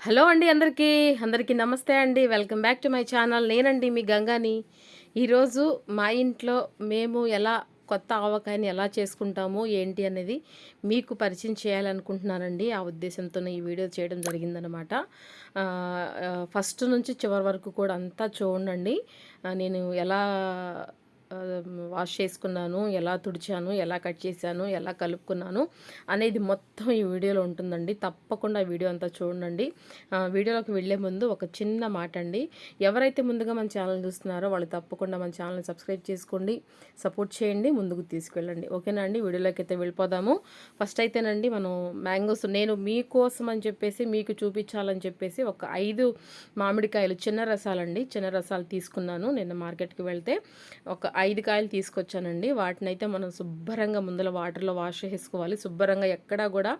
Hello అండి అందరికీ. అందరికీ నమస్తే అండి. Welcome back to my channel. నేనండి మీ గంగాని. ఈరోజు మా ఇంట్లో మేము ఎలా కొత్త ఆవకాయని ఎలా చేసుకుంటాము ఏంటి అనేది మీకు పరిచయం చేయాలనుకుంటున్నానండి. ఆ ఉద్దేశంతో ఈ వీడియో చేయడం జరిగిందనమాట ఫస్ట్ నుంచి చివరి వరకు కూడా అంతా చూడండి. నేను ఎలా వాష్ చేసుకున్నాను ఎలా తుడిచాను ఎలా కట్ చేశాను ఎలా కలుపుకున్నాను అనేది మొత్తం ఈ వీడియోలో ఉంటుందండి. తప్పకుండా వీడియో అంతా చూడండి. ఆ, వీడియోలోకి వెళ్ళే ముందు ఒక చిన్న మాట అండి ఎవరైతే ముందుగా మన ఛానల్ చూస్తున్నారో వాళ్ళు తప్పకుండా మన ఛానల్ని సబ్స్క్రైబ్ చేసుకోండి సపోర్ట్ చేయండి ముందుకు తీసుకెళ్ళండి. ఓకేనా అండి? వీడియోలోకి అయితే వెళ్ళిపోదాము. ఫస్ట్ అయితేనండి మనం మ్యాంగోస్ నేను మీకోసం అని చెప్పేసి మీకు చూపించాలని చెప్పేసి ఒక ఐదు మామిడికాయలు చిన్న రసాలండి. చిన్న రసాలు తీసుకున్నాను నిన్న మార్కెట్కి వెళ్తే. ఒక ఐదు కాయలు తీసుకొచ్చానండి. వాటిని అయితే మనం శుభ్రంగా ముందర వాటర్లో వాష్ చేసుకోవాలి. శుభ్రంగా ఎక్కడా కూడా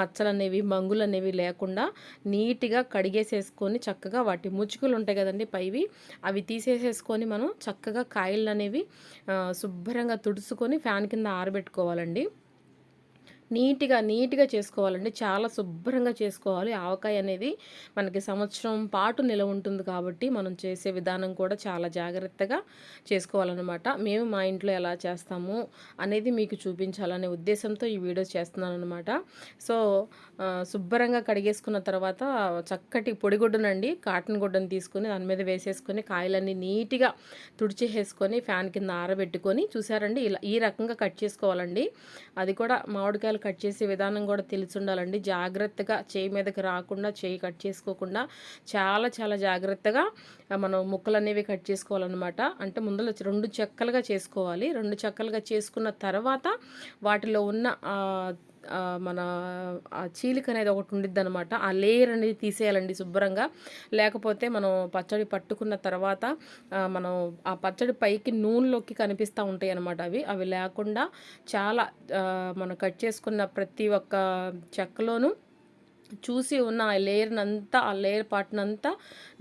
మచ్చలు అనేవి మంగులు అనేవి లేకుండా నీట్గా కడిగేసేసుకొని చక్కగా వాటి ముచ్చుకులు ఉంటాయి కదండి పైవి అవి తీసేసేసుకొని మనం చక్కగా కాయలు అనేవి శుభ్రంగా తుడుచుకొని ఫ్యాన్ కింద ఆరబెట్టుకోవాలండి. నీట్గా నీట్గా చేసుకోవాలండి. చాలా శుభ్రంగా చేసుకోవాలి. ఆవకాయ అనేది మనకి సంవత్సరం పాటు నిల ఉంటుంది కాబట్టి మనం చేసే విధానం కూడా చాలా జాగ్రత్తగా చేసుకోవాలన్నమాట. మేము మా ఇంట్లో ఎలా చేస్తాము అనేది మీకు చూపించాలనే ఉద్దేశంతో ఈ వీడియో చేస్తున్నాను అనమాట సో శుభ్రంగా కడిగేసుకున్న తర్వాత చక్కటి పొడిగుడ్డనండి కాటన్ గుడ్డను తీసుకొని దాని మీద వేసేసుకొని కాయలన్నీ నీట్గా తుడిచేసేసుకొని ఫ్యాన్ కింద ఆరబెట్టుకొని చూసారండి? ఇలా ఈ రకంగా కట్ చేసుకోవాలండి. అది కూడా మామిడికాయలు కట్ చేసే విధానం కూడా తెలిసి ఉండాలండి జాగ్రత్తగా చేయి మీదకి రాకుండా చేయి కట్ చేసుకోకుండా చాలా చాలా జాగ్రత్తగా మనం ముక్కలు అనేవి కట్ చేసుకోవాలన్నమాట. అంటే ముందర రెండు చెక్కలుగా చేసుకోవాలి. రెండు చెక్కలుగా చేసుకున్న తర్వాత వాటిలో ఉన్న మన ఆ చీలిక అనేది ఒకటి ఉండిద్ది అనమాట ఆ లేయర్ అనేది తీసేయాలండి శుభ్రంగా. లేకపోతే మనం పచ్చడి పట్టుకున్న తర్వాత మనం ఆ పచ్చడి పైకి నూనెలోకి కనిపిస్తూ ఉంటాయి అనమాట అవి. అవి లేకుండా చాలా మనం కట్ చేసుకున్న ప్రతి ఒక్క చెక్కలోనూ చూసి ఉన్న ఆ లేయర్నంతా ఆ లేయర్ పార్ట్నంతా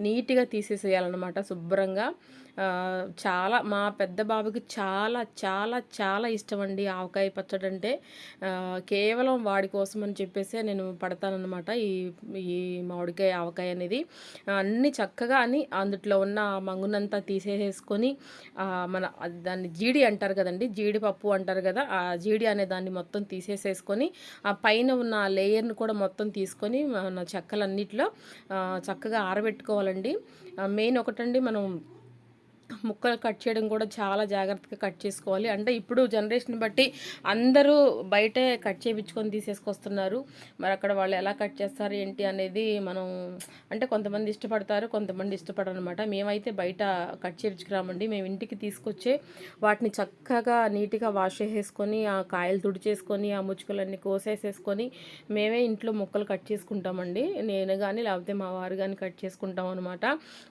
నీట్గా తీసేసేయాలన్నమాట శుభ్రంగా. చాలా మా పెద్ద బాబుకి చాలా చాలా చాలా ఇష్టం అండి ఆవకాయ పచ్చడి అంటే. కేవలం వాడి కోసం అని చెప్పేసి నేను పడతానన్నమాట ఈ ఈ మామిడికాయ ఆవకాయ అనేది. అన్ని అన్నీ చక్కగా అని అందుట్లో ఉన్న మంగునంతా తీసేసేసుకొని మన దాన్ని జీడి అంటారు కదండి జీడిపప్పు అంటారు కదా ఆ జీడి అనే దాన్ని మొత్తం తీసేసేసుకొని ఆ పైన ఉన్న లేయర్ని కూడా మొత్తం తీసుకొని మన చెక్కలన్నిటిలో చక్కగా ఆరబెట్టుకోవాలండి. మెయిన్ ఒకటండి మనం ముక్కలు కట్ చేయడం కూడా చాలా జాగ్రత్తగా కట్ చేసుకోవాలి. అంటే ఇప్పుడు జనరేషన్ బట్టి అందరూ బయటే కట్ చేయించుకొని తీసేసుకొస్తున్నారు. మరి అక్కడ వాళ్ళు ఎలా కట్ చేస్తారు ఏంటి అనేది మనం అంటే కొంతమంది ఇష్టపడతారు కొంతమంది ఇష్టపడరు అనమాట మేమైతే బయట కట్ చేయించుకురామండి. మేము ఇంటికి తీసుకొచ్చే వాటిని చక్కగా నీట్గా వాష్ చేసేసుకొని ఆ కాయలు తుడిచేసుకొని ఆ ముచ్చుకలన్నీ కోసేసేసుకొని మేమే ఇంట్లో ముక్కలు కట్ చేసుకుంటామండి. నేను కానీ లేకపోతే మా వారు కానీ కట్ చేసుకుంటాం అనమాట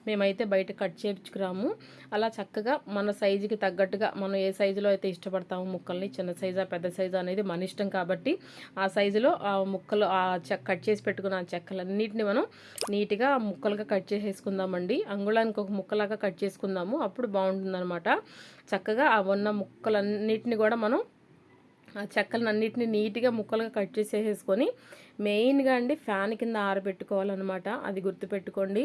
మేమైతే బయట కట్ చేయించుకురాము. అలా చక్కగా మన సైజుకి తగ్గట్టుగా మనం ఏ సైజులో అయితే ఇష్టపడతామో ముక్కల్ని చిన్న సైజా పెద్ద సైజు అనేది మన ఇష్టం కాబట్టి ఆ సైజులో ఆ ముక్కలు ఆ చెక్క కట్ చేసి పెట్టుకున్న ఆ చెక్కలన్నిటిని మనం నీట్గా ముక్కలుగా కట్ చేసేసుకుందామండి. అంగుళానికి ఒక ముక్కలాగా కట్ చేసుకుందాము. అప్పుడు బాగుంటుందన్నమాట. చక్కగా ఆ ఉన్న ముక్కలన్నిటిని కూడా మనం ఆ చెక్కలను అన్నిటిని నీట్గా ముక్కలుగా కట్ చేసేసుకొని మెయిన్గా అండి ఫ్యాన్ కింద ఆరబెట్టుకోవాలన్నమాట. అది గుర్తుపెట్టుకోండి.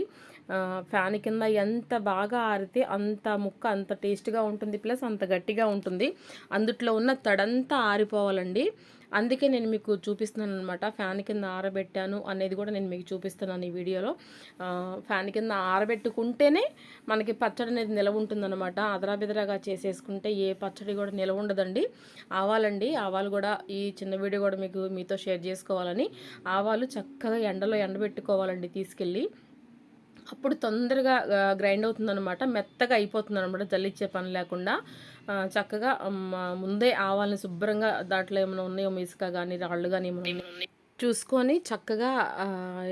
ఫ్యాన్ కింద ఎంత బాగా ఆరితే అంత ముక్క అంత టేస్ట్గా ఉంటుంది ప్లస్ అంత గట్టిగా ఉంటుంది. అందుట్లో ఉన్న తడంతా ఆరిపోవాలండి. అందుకే నేను మీకు చూపిస్తున్నాను అనమాట ఫ్యాన్ కింద ఆరబెట్టాను అనేది కూడా నేను మీకు చూపిస్తున్నాను ఈ వీడియోలో. ఫ్యాన్ కింద ఆరబెట్టుకుంటేనే మనకి పచ్చడి అనేది నిలవ ఉంటుందన్నమాట. అదరాబెదరాగా చేసేసుకుంటే ఏ పచ్చడి కూడా నిలవ ఉండదండి. ఆవాలండి. ఆవాలు కూడా ఈ చిన్న వీడియో కూడా మీకు మీతో షేర్ చేసుకోవాలని. ఆవాలు చక్కగా ఎండలో ఎండబెట్టుకోవాలండి తీసుకెళ్ళి. అప్పుడు తొందరగా గ్రైండ్ అవుతుందన్నమాట. మెత్తగా అయిపోతుంది అనమాట జల్లిచ్చే పని లేకుండా. చక్కగా ముందే ఆవాలని శుభ్రంగా దాంట్లో ఏమైనా ఉన్నాయో ఇసుక కానీ రాళ్ళు కానీ ఏమైనా చూసుకొని చక్కగా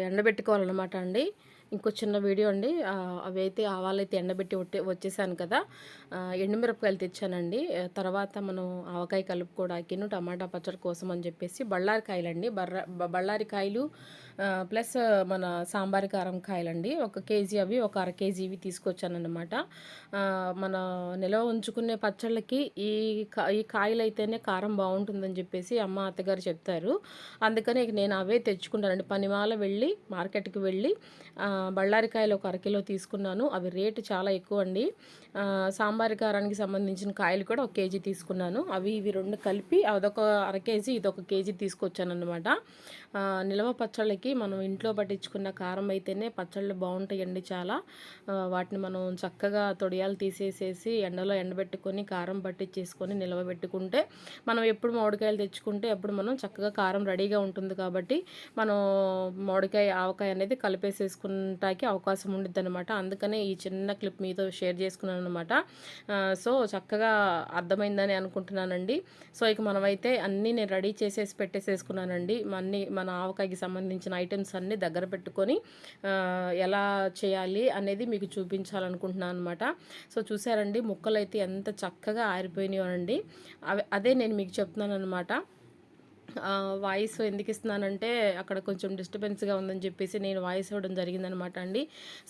ఎండబెట్టుకోవాలన్నమాట అండి. ఇంకో చిన్న వీడియో అండి. అవి అయితే ఆవాలైతే ఎండబెట్టి వచ్చేసాను కదా. ఎండుమిరపకాయలు తెచ్చానండి. తర్వాత మనం ఆవకాయ కలుపుకోవడాకిను టమాటా పచ్చడి కోసం అని చెప్పేసి బళ్ళారి కాయలండి బర్ర బ- బళ్ళారి కాయలు ప్లస్ మన సాంబార్ కారం కాయలండి. ఒక కేజీ అవి ఒక అర కేజీ ఇవి తీసుకొచ్చానమాట మన నిల్వ ఉంచుకునే పచ్చళ్ళకి ఈ ఈ కాయలు అయితేనే కారం బాగుంటుందని చెప్పేసి అమ్మ అత్తగారు చెప్తారు. అందుకని నేను అవే తెచ్చుకుంటానండి. పనిమాల వెళ్ళి మార్కెట్కి వెళ్ళి బళ్ళారికాయలు ఒక అరకిలో తీసుకున్నాను. అవి రేటు చాలా ఎక్కువ అండి సాంబార్ కారానికి సంబంధించిన కాయలు కూడా ఒక కేజీ తీసుకున్నాను. అవి ఇవి రెండు కలిపి అదొక అర కేజీ ఇదొక కేజీ తీసుకొచ్చాను అనమాట నిల్వ పచ్చళ్ళకి మనం ఇంట్లో పట్టించుకున్న కారం అయితేనే పచ్చళ్ళు బాగుంటాయండి చాలా. వాటిని మనం చక్కగా తొడియాలు తీసేసేసి ఎండలో ఎండబెట్టుకొని కారం పట్టించేసుకొని నిల్వ పెట్టుకుంటే మనం ఎప్పుడు మామిడికాయలు తెచ్చుకుంటే అప్పుడు మనం చక్కగా కారం రెడీగా ఉంటుంది కాబట్టి మనం మామిడికాయ ఆవకాయ అనేది కలిపేసేసుకుంటాకి అవకాశం ఉండిద్ది అనమాట అందుకనే ఈ చిన్న క్లిప్ మీతో షేర్ చేసుకున్నాను అనమాట సో చక్కగా అర్థమైందని అనుకుంటున్నానండి. సో ఇక మనమైతే అన్నీ నేను రెడీ చేసేసి పెట్టేసేసుకున్నానండి. అన్నీ మన ఆవకాయకి సంబంధించిన ఐటమ్స్ అన్నీ దగ్గర పెట్టుకొని ఎలా చేయాలి అనేది మీకు చూపించాలనుకుంటున్నాను అనమాట సో చూసారండి ముక్కలు అయితే ఎంత చక్కగా ఆరిపోయినాయో అండి. అదే నేను మీకు చెప్తున్నాను అనమాట వాయిస్ ఎందుకు ఇస్తున్నానంటే అక్కడ కొంచెం డిస్టర్బెన్స్గా ఉందని చెప్పేసి నేను వాయిస్ ఇవ్వడం జరిగిందనమాట అండి.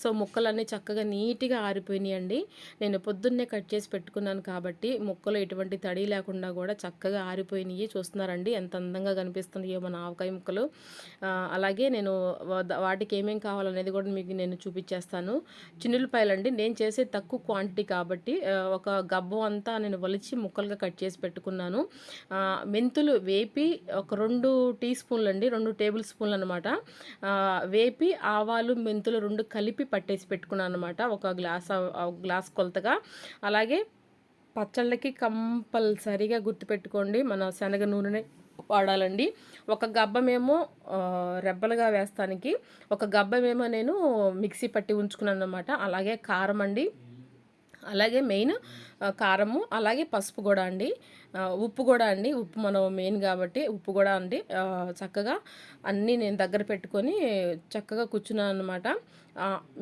సో ముక్కలన్నీ చక్కగా నీట్గా ఆరిపోయినాయి అండి నేను పొద్దున్నే కట్ చేసి పెట్టుకున్నాను కాబట్టి ముక్కలు ఎటువంటి తడి లేకుండా కూడా చక్కగా ఆరిపోయినాయి. చూస్తున్నారండి ఎంత అందంగా కనిపిస్తున్నాయో మన ఆవకాయ ముక్కలు. అలాగే నేను వాటికి ఏమేం కావాలనేది కూడా మీకు నేను చూపించేస్తాను. చిన్నులపాయలు అండి నేను చేసే తక్కువ క్వాంటిటీ కాబట్టి ఒక గబ్బు అంతా నేను వలిచి ముక్కలుగా కట్ చేసి పెట్టుకున్నాను. మెంతులు వేపి ఒక రెండు టీ స్పూన్లు అండి రెండు టేబుల్ స్పూన్లు అనమాట వేపి ఆవాలు మెంతులు రెండు కలిపి పట్టేసి పెట్టుకున్నాను అనమాట ఒక గ్లాస్ గ్లాస్ కొలతగా. అలాగే పచ్చళ్ళకి కంపల్సరీగా గుర్తుపెట్టుకోండి మన శనగ నూనె వాడాలండి. ఒక గబ్బమేమో రెబ్బలుగా వేస్తానికి ఒక గబ్బమేమో నేను మిక్సీ పట్టి ఉంచుకున్నాను అనమాట అలాగే కారం అండి అలాగే మెయిన్ కారము అలాగే పసుపు కూడా అండి. ఉప్పు కూడా అండి. ఉప్పు మనం మెయిన్ కాబట్టి ఉప్పు కూడా అండి. చక్కగా అన్నీ నేను దగ్గర పెట్టుకొని చక్కగా కూర్చున్నాను అనమాట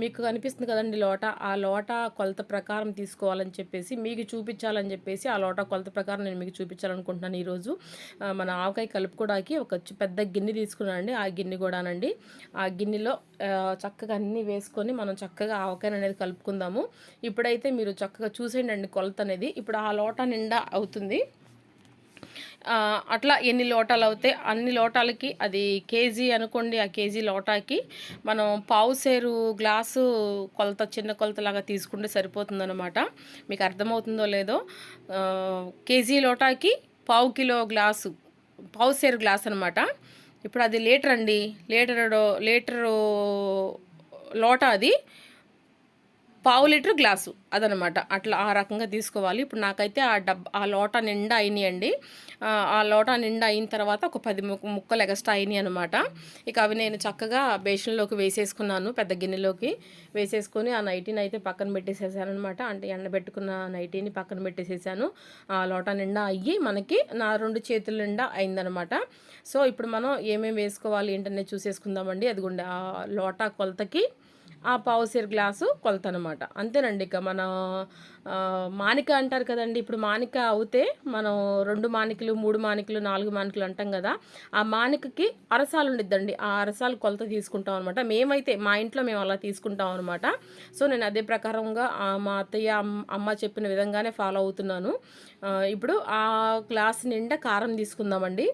మీకు కనిపిస్తుంది కదండి లోట. ఆ లోట కొలత ప్రకారం తీసుకోవాలని చెప్పేసి మీకు చూపించాలని చెప్పేసి ఆ లోట కొలత ప్రకారం నేను మీకు చూపించాలనుకుంటున్నాను ఈరోజు. మన ఆవకాయ కలుపుకోవడానికి ఒక పెద్ద గిన్నె తీసుకున్నానండి ఆ గిన్నె కూడానండి. ఆ గిన్నెలో చక్కగా అన్నీ వేసుకొని మనం చక్కగా ఆవకాయ అనేది కలుపుకుందాము. ఇప్పుడైతే మీరు చక్కగా చూసేయండి అండి కొలత అనేది. ఇప్పుడు ఆ లోట నిండా అవుతుంది. అట్లా ఎన్ని లోటాలు అవుతాయి? అన్ని లోటాలకి అది కేజీ అనుకోండి ఆ కేజీ లోటాకి మనం పావు సేరు గ్లాసు కొలత చిన్న కొలతలాగా తీసుకుంటే సరిపోతుందన్నమాట. మీకు అర్థమవుతుందో లేదో కేజీ లోటాకి పావు కిలో గ్లాసు పావు సేరు గ్లాస్ అనమాట ఇప్పుడు అది లీటర్ అండి. లీటరు లీటరు లోట అది పావు లీటర్ గ్లాసు అదనమాట. అట్లా ఆ రకంగా తీసుకోవాలి. ఇప్పుడు నాకైతే ఆ డబ్ ఆ లోట నిండా అయినాయండి. ఆ, ఆ లోట నిండా అయిన తర్వాత ఒక పది ముక్కలు ఎగస్ట్రా అయినాయి అనమాట ఇక అవి నేను చక్కగా బేషన్లోకి వేసేసుకున్నాను పెద్ద గిన్నెలోకి వేసేసుకొని ఆ నైటీని అయితే పక్కన పెట్టేసేసాను అనమాట అంటే ఎండబెట్టుకున్న నైటీని పక్కన పెట్టేసేసాను. ఆ లోట నిండా అయ్యి మనకి నా రెండు చేతుల నిండా అయిందనమాట. సో ఇప్పుడు మనం ఏమేమి వేసుకోవాలి ఏంటనేది చూసేసుకుందామండి. అదిగోండి ఆ లోటా కొలతకి ఆ పావుసేరు గ్లాసు కొలత అనమాట అంతేనండి ఇక మన మానిక అంటారు కదండి. ఇప్పుడు మానిక అవుతే మనం రెండు మానికలు మూడు మానికలు నాలుగు మానికలు అంటాం కదా. ఆ మానికకి అరసాలు ఉండిద్దండి. ఆ అరసాలు కొలత తీసుకుంటాం అనమాట. మేమైతే మా ఇంట్లో మేము అలా తీసుకుంటాం అనమాట. సో నేను అదే ప్రకారంగా ఆ, మా అత్తయ్య అమ్- అమ్మ చెప్పిన విధంగానే ఫాలో అవుతున్నాను. ఇప్పుడు ఆ గ్లాస్ నిండా కారం తీసుకుందామండి.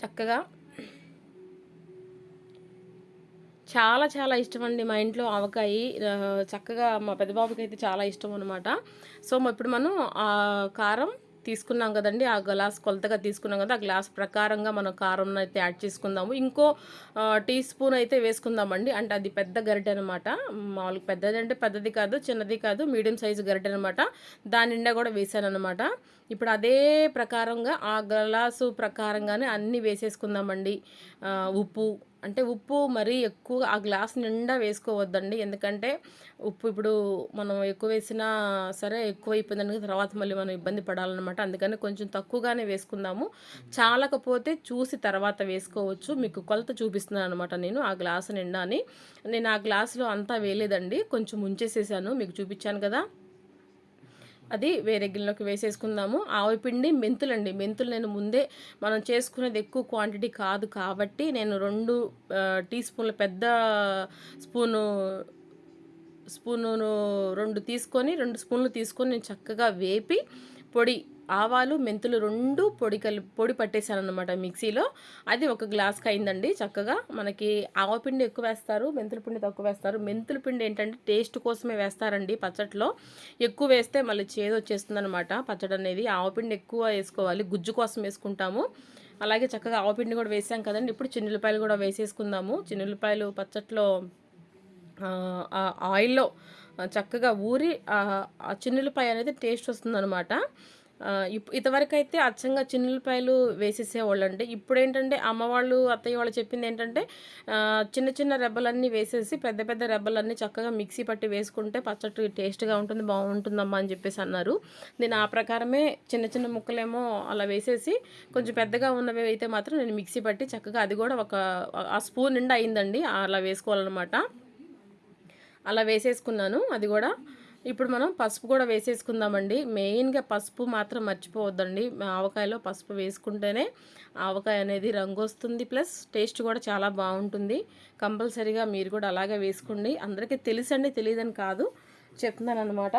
చక్కగా చాలా చాలా ఇష్టం అండి మా ఇంట్లో ఆవకాయ. చక్కగా మా పెద్దబాబుకి అయితే చాలా ఇష్టం అనమాట సో ఇప్పుడు మనం ఆ కారం తీసుకున్నాం కదండి. ఆ గ్లాస్ కొలతగా తీసుకున్నాం కదా ఆ గ్లాస్ ప్రకారంగా మనం కారం అయితే యాడ్ చేసుకుందాము. ఇంకో టీ స్పూన్ అయితే వేసుకుందామండి. అంటే అది పెద్ద గరిటె అనమాట మామూలుగా పెద్దది అంటే పెద్దది కాదు చిన్నది కాదు మీడియం సైజు గరిటె అనమాట దాని నిండా కూడా వేసాను అనమాట ఇప్పుడు అదే ప్రకారంగా ఆ గ్లాసు ప్రకారంగానే అన్నీ వేసేసుకుందామండి. ఉప్పు అంటే ఉప్పు మరీ ఎక్కువ ఆ గ్లాస్ నిండా వేసుకోవద్దండి. ఎందుకంటే ఉప్పు ఇప్పుడు మనం ఎక్కువ వేసినా సరే ఎక్కువ అయిపోయిందని తర్వాత మళ్ళీ మనం ఇబ్బంది పడాలన్నమాట. అందుకని కొంచెం తక్కువగానే వేసుకుందాము. చాలకపోతే చూసి తర్వాత వేసుకోవచ్చు. మీకు కొలత చూపిస్తున్నాను అనమాట నేను ఆ గ్లాస్ నిండా అని నేను ఆ గ్లాసులో అంతా వేయలేదండి. కొంచెం ఉంచేసేసాను మీకు చూపించాను కదా. అది వేరే గిన్నెలోకి వేసేసుకుందాము. ఆవపిండి మెంతులండి. మెంతులు నేను ముందే మనం చేసుకునేది ఎక్కువ క్వాంటిటీ కాదు కాబట్టి నేను రెండు టీ స్పూన్ల పెద్ద స్పూను స్పూను రెండు తీసుకొని రెండు స్పూన్లు తీసుకొని నేను చక్కగా వేపి పొడి ఆవాలు మెంతులు రెండు పొడి కలి పొడి పట్టేశాను అనమాట మిక్సీలో. అది ఒక గ్లాస్కి అయిందండి చక్కగా. మనకి ఆవపిండి ఎక్కువ వేస్తారు మెంతుల పిండి తక్కువ వేస్తారు. మెంతుల పిండి ఏంటంటే టేస్ట్ కోసమే వేస్తారండి పచ్చట్లో. ఎక్కువ వేస్తే మళ్ళీ చేదు వచ్చేస్తుంది అనమాట పచ్చడి అనేది. ఆవపిండి ఎక్కువ వేసుకోవాలి గుజ్జు కోసం వేసుకుంటాము. అలాగే చక్కగా ఆవపిండి కూడా వేసాం కదండి. ఇప్పుడు చిన్నులపాయలు కూడా వేసేసుకుందాము. చిన్నులపాయలు పచ్చట్లో ఆయిల్లో చక్కగా ఊరి ఆ చిన్నులపాయ అనేది టేస్ట్ వస్తుందనమాట ఇంతవరకు అయితే అచ్చంగా చిన్నపాయలు వేసేసేవాళ్ళు అంటే ఇప్పుడు ఏంటంటే అమ్మవాళ్ళు అత్తయ్య వాళ్ళు చెప్పింది ఏంటంటే చిన్న చిన్న రెబ్బలన్నీ వేసేసి పెద్ద పెద్ద రెబ్బలన్నీ చక్కగా మిక్సీ పట్టి వేసుకుంటే పచ్చడి టేస్ట్గా ఉంటుంది బాగుంటుందమ్మా అని చెప్పేసి అన్నారు. నేను ఆ ప్రకారమే చిన్న చిన్న ముక్కలేమో అలా వేసేసి కొంచెం పెద్దగా ఉన్నవి అయితే మాత్రం నేను మిక్సీ పట్టి చక్కగా అది కూడా ఒక ఆ స్పూన్ నిండా అయిందండి అలా వేసుకోవాలన్నమాట. అలా వేసేసుకున్నాను అది కూడా ఇప్పుడు మనం పసుపు కూడా వేసేసుకుందామండి. మెయిన్గా పసుపు మాత్రం మర్చిపోవద్దండి. ఆవకాయలో పసుపు వేసుకుంటేనే ఆవకాయ అనేది రంగు వస్తుంది. ప్లస్ టేస్ట్ కూడా చాలా బాగుంటుంది. కంపల్సరీగా మీరు కూడా అలాగే వేసుకోండి. అందరికీ తెలుసండి తెలియదని కాదు. చెప్తున్నాను అనమాట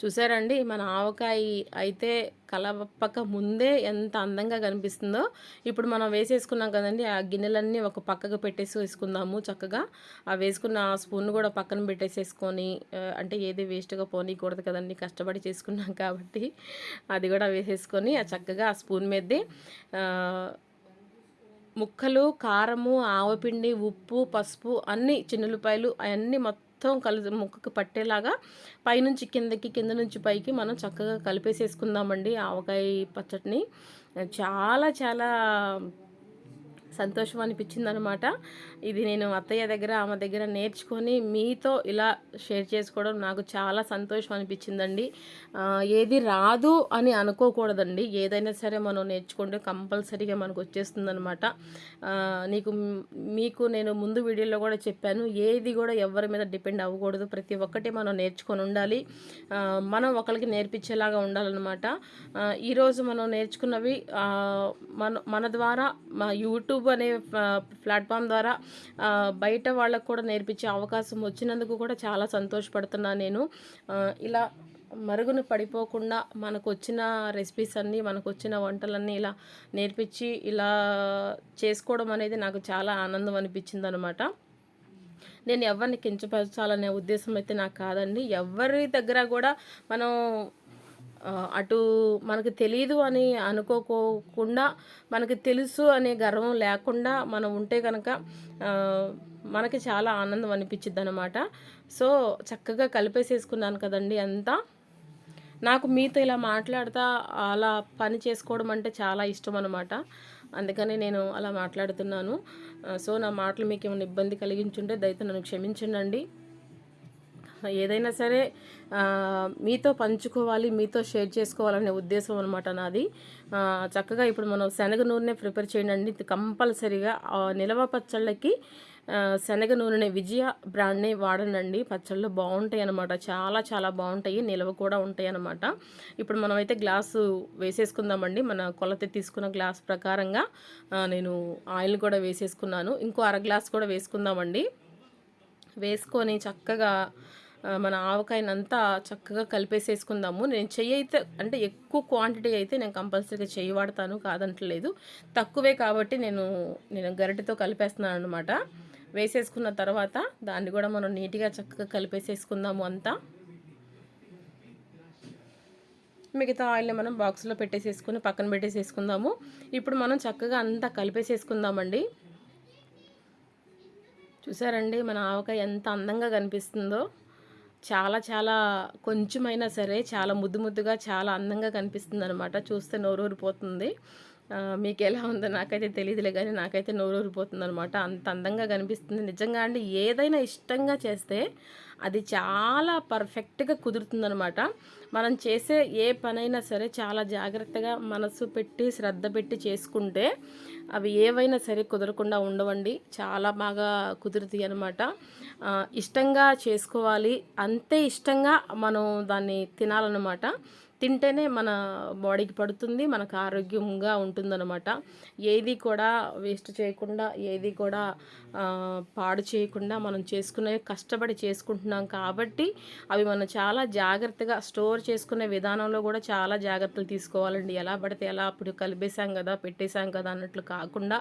చూసారండి మన ఆవకాయ అయితే కలపక ముందే ఎంత అందంగా కనిపిస్తుందో. ఇప్పుడు మనం వేసేసుకున్నాం కదండి ఆ గిన్నెలన్నీ ఒక పక్కకు పెట్టేసి వేసుకుందాము చక్కగా. ఆ వేసుకున్న ఆ స్పూన్ కూడా పక్కన పెట్టేసేసుకొని అంటే ఏది వేస్ట్గా పోనీకూడదు కదండి కష్టపడి చేసుకున్నాం కాబట్టి అది కూడా వేసేసుకొని ఆ చక్కగా ఆ స్పూన్ మీదే ముక్కలు కారము ఆవపిండి ఉప్పు పసుపు అన్నీ చిన్నులపాయలు అవన్నీ మొత్తం మొత్తం కలిసి ముక్కకు పట్టేలాగా పైనుంచి కిందకి కింద నుంచి పైకి మనం చక్కగా కలిపేసేసుకుందామండి. ఆవకాయ పచ్చడిని. చాలా చాలా సంతోషం అనిపించింది అనమాట ఇది నేను అత్తయ్య దగ్గర ఆమె దగ్గర నేర్చుకొని మీతో ఇలా షేర్ చేసుకోవడం నాకు చాలా సంతోషం అనిపించిందండి ఏది రాదు అని అనుకోకూడదండి. ఏదైనా సరే మనం నేర్చుకుంటే కంపల్సరీగా మనకు వచ్చేస్తుందనమాట. నీకు మీకు నేను ముందు వీడియోలో కూడా చెప్పాను ఏది కూడా ఎవరి మీద డిపెండ్ అవ్వకూడదు. ప్రతి ఒక్కటి మనం నేర్చుకొని ఉండాలి. మనం ఒకరికి నేర్పించేలాగా ఉండాలన్నమాట. ఈరోజు మనం నేర్చుకున్నవి మన మన ద్వారా మా యూట్యూబ్ యూట్యూబ్ అనే ప్లాట్ఫామ్ ద్వారా బయట వాళ్ళకు కూడా నేర్పించే అవకాశం వచ్చినందుకు కూడా చాలా సంతోషపడుతున్నాను నేను. ఇలా మరుగున పడిపోకుండా మనకు వచ్చిన రెసిపీస్ అన్నీ మనకు వచ్చిన వంటలన్నీ ఇలా నేర్పించి ఇలా చేసుకోవడం అనేది నాకు చాలా ఆనందం అనిపించింది అనమాట నేను ఎవరిని కించపరచాలనే ఉద్దేశం అయితే నాకు కాదండి. ఎవరి దగ్గర కూడా మనం అటు మనకు తెలియదు అని అనుకోకోకుండా మనకి తెలుసు అనే గర్వం లేకుండా మనం ఉంటే కనుక మనకి చాలా ఆనందం అనిపించింది అనమాట సో చక్కగా కలిపేసేసుకున్నాను కదండి అంతా. నాకు మీతో ఇలా మాట్లాడుతా అలా పని చేసుకోవడం అంటే చాలా ఇష్టం అనమాట అందుకని నేను అలా మాట్లాడుతున్నాను. సో నా మాటలు మీకు ఏమైనా ఇబ్బంది కలిగించుంటే దయతో నన్ను క్షమించండి ఏదైనా సరే మీతో పంచుకోవాలి మీతో షేర్ చేసుకోవాలనే ఉద్దేశం అనమాట నాది. చక్కగా ఇప్పుడు మనం శనగ నూనె ప్రిపేర్ చేయండి. కంపల్సరీగా నిలవ పచ్చళ్ళకి శనగ నూనె విజయ బ్రాండ్ని వాడనండి. పచ్చళ్ళు బాగుంటాయి అనమాట చాలా చాలా బాగుంటాయి. నిల్వ కూడా ఉంటాయి అనమాట ఇప్పుడు మనమైతే గ్లాసు వేసేసుకుందామండి. మన కొలత తీసుకున్న గ్లాస్ ప్రకారంగా నేను ఆయిల్ కూడా వేసేసుకున్నాను. ఇంకో అర గ్లాస్ కూడా వేసుకుందామండి. వేసుకొని చక్కగా మన ఆవకాయనంతా చక్కగా కలిపేసేసుకుందాము. నేను చెయ్యి అయితే అంటే ఎక్కువ క్వాంటిటీ అయితే నేను కంపల్సరీగా చెయ్యి వాడతాను కాదంటలేదు. తక్కువే కాబట్టి నేను నేను గరిటెతో కలిపేస్తున్నాను అనమాట వేసేసుకున్న తర్వాత దాన్ని కూడా మనం నీట్గా చక్కగా కలిపేసేసుకుందాము అంతా. మిగతా ఆయిల్ని మనం బాక్స్లో పెట్టేసేసుకుని పక్కన పెట్టేసేసుకుందాము. ఇప్పుడు మనం చక్కగా అంతా కలిపేసేసుకుందామండి. చూసారండి మన ఆవకాయ ఎంత అందంగా కనిపిస్తుందో. చాలా చాలా కొంచెమైనా సరే చాలా ముద్దు ముద్దుగా చాలా అందంగా కనిపిస్తుంది అనమాట చూస్తే నోరూరిపోతుంది. మీకు ఎలా ఉందో నాకైతే తెలియదులే కానీ నాకైతే నోరూరిపోతుంది అనమాట అంత అందంగా కనిపిస్తుంది. నిజంగా అండి ఏదైనా ఇష్టంగా చేస్తే అది చాలా పర్ఫెక్ట్గా కుదురుతుందనమాట మనం చేసే ఏ పనైనా సరే చాలా జాగ్రత్తగా మనసు పెట్టి శ్రద్ధ పెట్టి చేసుకుంటే అవి ఏవైనా సరే కుదరకుండా ఉండవండి. చాలా బాగా కుదురుతాయి అనమాట ఇష్టంగా చేసుకోవాలి. అంతే ఇష్టంగా మనం దాన్ని తినాలన్నమాట. తింటేనే మన బాడీకి పడుతుంది మనకు ఆరోగ్యంగా ఉంటుందన్నమాట. ఏది కూడా వేస్ట్ చేయకుండా ఏది కూడా పాడు చేయకుండా మనం చేసుకునే కష్టపడి చేసుకుంటున్నాం కాబట్టి అవి మనం చాలా జాగ్రత్తగా స్టోర్ చేసుకునే విధానంలో కూడా చాలా జాగ్రత్తలు తీసుకోవాలండి. ఎలా పడితే ఎలా అప్పుడు కలిపేసాం కదా పెట్టేశాం కదా అన్నట్లు కాకుండా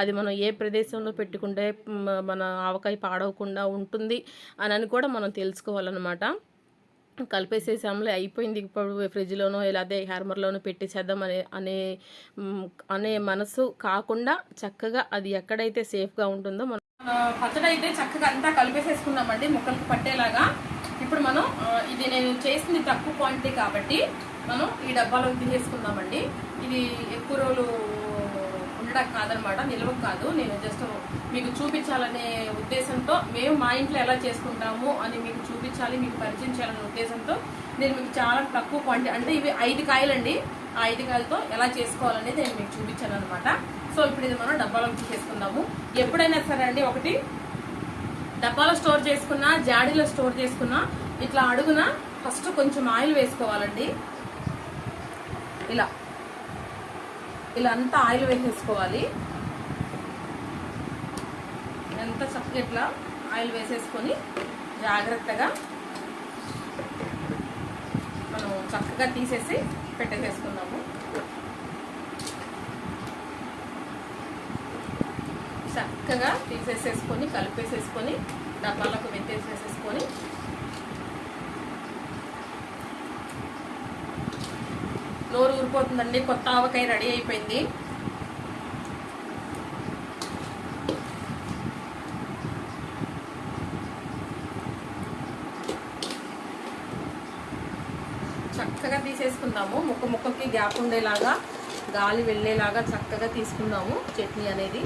అది మనం ఏ ప్రదేశంలో పెట్టుకుంటే మన ఆవకాయ పాడవకుండా ఉంటుంది అని అని కూడా మనం తెలుసుకోవాలన్నమాట. కలిపేసేసాంలే అయిపోయింది ఇప్పుడు ఫ్రిడ్జ్లోనో ఇలా అదే హ్యామర్లోనో పెట్టేసేద్దాం అనే అనే అనే మనసు కాకుండా చక్కగా అది ఎక్కడైతే సేఫ్గా ఉంటుందో మనం పచ్చడి అయితే చక్కగా అంతా కలిపేసేసుకున్నామండి ముక్కలకు పట్టేలాగా. ఇప్పుడు మనం ఇది నేను చేసింది తక్కువ క్వాంటిటీ కాబట్టి మనం ఈ డబ్బాలో తీసేసుకుందామండి ఇది ఎక్కువ రోజులు ఉండడం కాదనమాట నిల్వ కాదు. నేను జస్ట్ మీకు చూపించాలనే ఉద్దేశంతో మేము మా ఇంట్లో ఎలా చేసుకుంటాము అని మీకు చూపించాలి మీకు పరిచయం చేయాలనే ఉద్దేశంతో నేను మీకు చాలా తక్కువ క్వాంటిటీ అంటే ఇవి ఐదు కాయలండి. ఆ ఐదు కాయలతో ఎలా చేసుకోవాలనేది నేను మీకు చూపించాను అనమాట సో ఇప్పుడు ఇది మనం డబ్బాలో చేసుకుందాము ఎప్పుడైనా సరే అండి ఒకటి డబ్బాలో స్టోర్ చేసుకున్నా జాడీలో స్టోర్ చేసుకున్నా ఇట్లా అడుగున ఫస్ట్ కొంచెం ఆయిల్ వేసుకోవాలండి. ఇలా. ఇలా అంతా ఆయిల్ వేసేసుకోవాలి. ఎంత చక్కగా ఇట్లా ఆయిల్ వేసేసుకొని జాగ్రత్తగా మనం చక్కగా తీసేసి పెట్టేసేసుకున్నాము చక్కగా తీసేసేసుకొని కలిపేసేసుకొని డబ్బాలకు వెత్తేసేసేసుకొని నోరు ఊరిపోతుందండి కొత్త ఆవకాయ రెడీ అయిపోయింది. చక్కగా తీసేసుకుందాము. ముక్క ముక్కకి గ్యాప్ ఉండేలాగా గాలి వెళ్ళేలాగా చక్కగా తీసుకుందాము చట్నీ అనేది.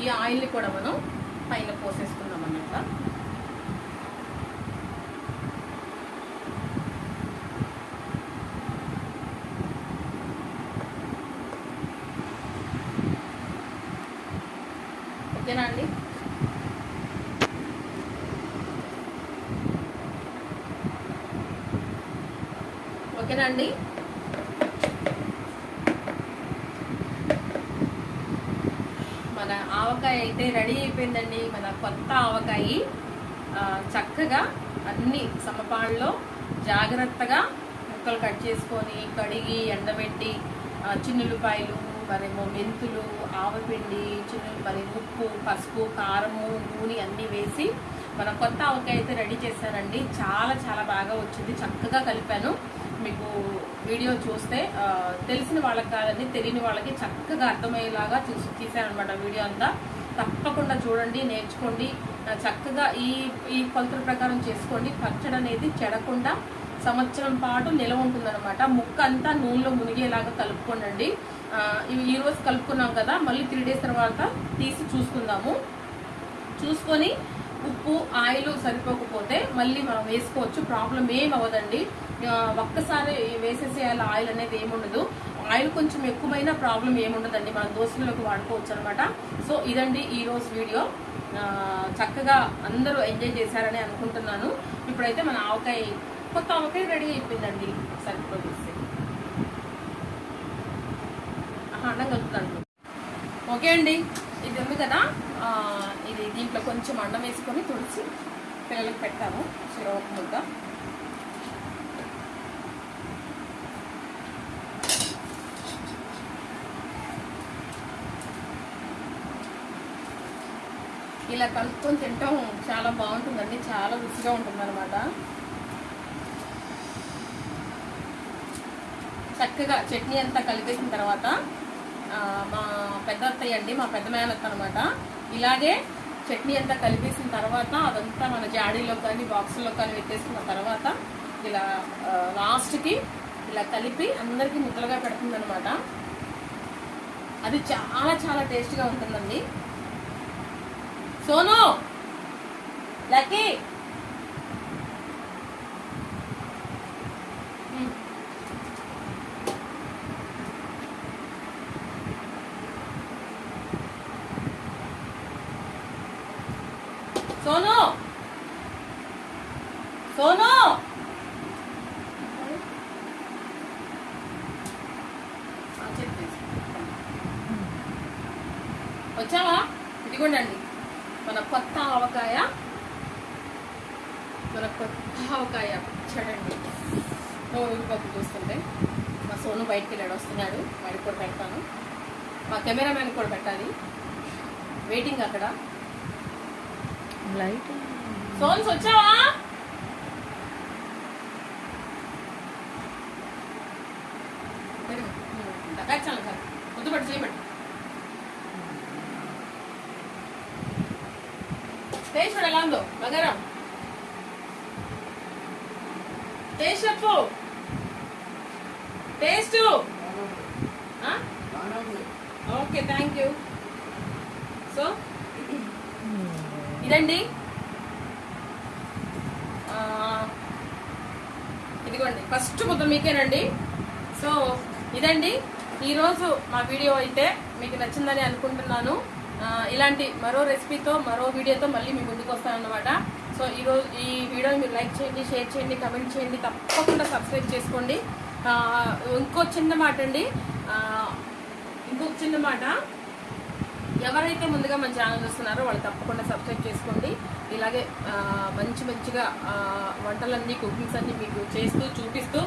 ఈ ఆయిల్ని కూడా మనం పైన పోసేసుకుందాం అన్నమాట ఓకేనా అండి ఓకేనా అండి. మన ఆవకాయ అయితే రెడీ అయిపోయిందండి. మన కొత్త ఆవకాయ. చక్కగా అన్ని సమపాళ్ళలో జాగ్రత్తగా ముక్కలు కట్ చేసుకొని కడిగి ఎండబెట్టి చిన్నులపాయలు మరేమో మెంతులు ఆవపిండి చిన్న మరి ఉప్పు పసుపు కారము నూనె అన్నీ వేసి మన కొత్త ఆవకాయ అయితే రెడీ చేశానండి. చాలా చాలా బాగా వచ్చింది. చక్కగా కలిపాను. మీకు వీడియో చూస్తే తెలిసిన వాళ్ళకి కాదండి తెలియని వాళ్ళకి చక్కగా అర్థమయ్యేలాగా చూసి తీసానమాట వీడియో అంతా. తప్పకుండా చూడండి నేర్చుకోండి. చక్కగా ఈ ఈ కొలతల ప్రకారం చేసుకోండి. పచ్చడి అనేది చెడకుండా సంవత్సరం పాటు నిలవ ఉంటుందన్నమాట. ముక్క అంతా నూనెలో మునిగేలాగా కలుపుకోండి ఇవి ఈ రోజు కలుపుకున్నాం కదా మళ్ళీ త్రీ డేస్ తర్వాత తీసి చూసుకుందాము. చూసుకొని ఉప్పు ఆయిల్ సరిపోకపోతే మళ్ళీ మనం వేసుకోవచ్చు. ప్రాబ్లం ఏం అవ్వదండి ఒక్కసారి వేసేసేయాలి ఆయిల్ అనేది ఏముండదు. ఆయిల్ కొంచెం ఎక్కువైనా ప్రాబ్లం ఏముండదండి. మనం దోశలోకి వాడుకోవచ్చు అనమాట సో ఇదండి ఈరోజు వీడియో. చక్కగా అందరూ ఎంజాయ్ చేశారని అనుకుంటున్నాను. ఇప్పుడైతే మన ఆవకాయ కొత్త ఆవకాయ రెడీ అయిపోయిందండి. సరిపోతే అన్నం కలుపుతాను. ఓకే అండి. ఇది ఉంది కదా? ఇది దీంట్లో కొంచెం అన్నం వేసుకొని తుడిచి పిల్లలకు పెట్టాము చిరవ ముద్ద. ఇలా కలుపుకొని తింటాం. చాలా బాగుంటుందండి. చాలా రుచిగా ఉంటుంది అనమాట చక్కగా చట్నీ అంతా కలిపేసిన తర్వాత మా పెద్ద అత్తయ్య అండి మా పెద్ద మేనత్త అనమాట ఇలాగే చట్నీ అంతా కలిపేసిన తర్వాత అదంతా మన జాడీలో కానీ బాక్సుల్లో కానీ పెట్టేసుకున్న తర్వాత ఇలా లాస్ట్కి ఇలా కలిపి అందరికీ ముద్దలుగా పెడుతుంది అది చాలా చాలా టేస్ట్గా ఉంటుందండి. సోను! లక్కీ! సోను! సోను ఆ, చెప్పు తీసుకో. వచ్చావా ఇదిగోండి మన కొత్త ఆవకాయ మన కొత్త ఆవకాయ చూడండి ఓ ఊరిపప్పు చూస్తుంటే మా సోను బయటికి వెళ్ళాడు వస్తున్నాడు వాడికి కూడా పెడతాను మా కెమెరామ్యాన్ కూడా పెట్టాలి వెయిటింగ్ అక్కడ లైట్ సోన్స్ వచ్చావా చాలు కాదు. ముద్దుపట్టు చేయబట్టు టేస్ట్ చూడు ఎలా ఉందో? బగారం. టేస్ట్ చెప్పు. Taste okay thank you so ఇదండి. ఇదిగోండి. ఫస్ట్ ముద్ద మీకేనండి. సో ఇదండి. ఈరోజు మా వీడియో అయితే మీకు నచ్చిందని అనుకుంటున్నాను. ఇలాంటి మరో రెసిపీతో మరో వీడియోతో మళ్ళీ మీ ముందుకు వస్తానమాట సో ఈరోజు ఈ వీడియోని మీరు లైక్ చేయండి షేర్ చేయండి కమెంట్ చేయండి తప్పకుండా సబ్స్క్రైబ్ చేసుకోండి. ఇంకో చిన్న మాట అండి. ఇంకొక చిన్న మాట. ఎవరైతే ముందుగా మన ఛానల్ చూస్తున్నారో వాళ్ళు తప్పకుండా సబ్స్క్రైబ్ చేసుకోండి. ఇలాగే మంచి మంచిగా వంటలన్నీ కుకింగ్స్ అన్నీ మీకు చేస్తూ చూపిస్తూ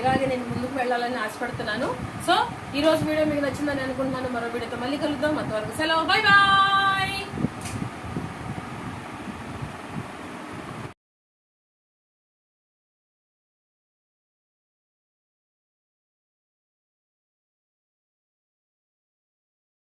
ఇలాగే నేను ముందుకు వెళ్ళాలని ఆశపడుతున్నాను. సో ఈ రోజు వీడియో మీకు నచ్చిందని అనుకుంటున్నాను. మరో వీడియోతో మళ్ళీ కలుద్దాం. అంతవరకు సెలవు. Bye bye!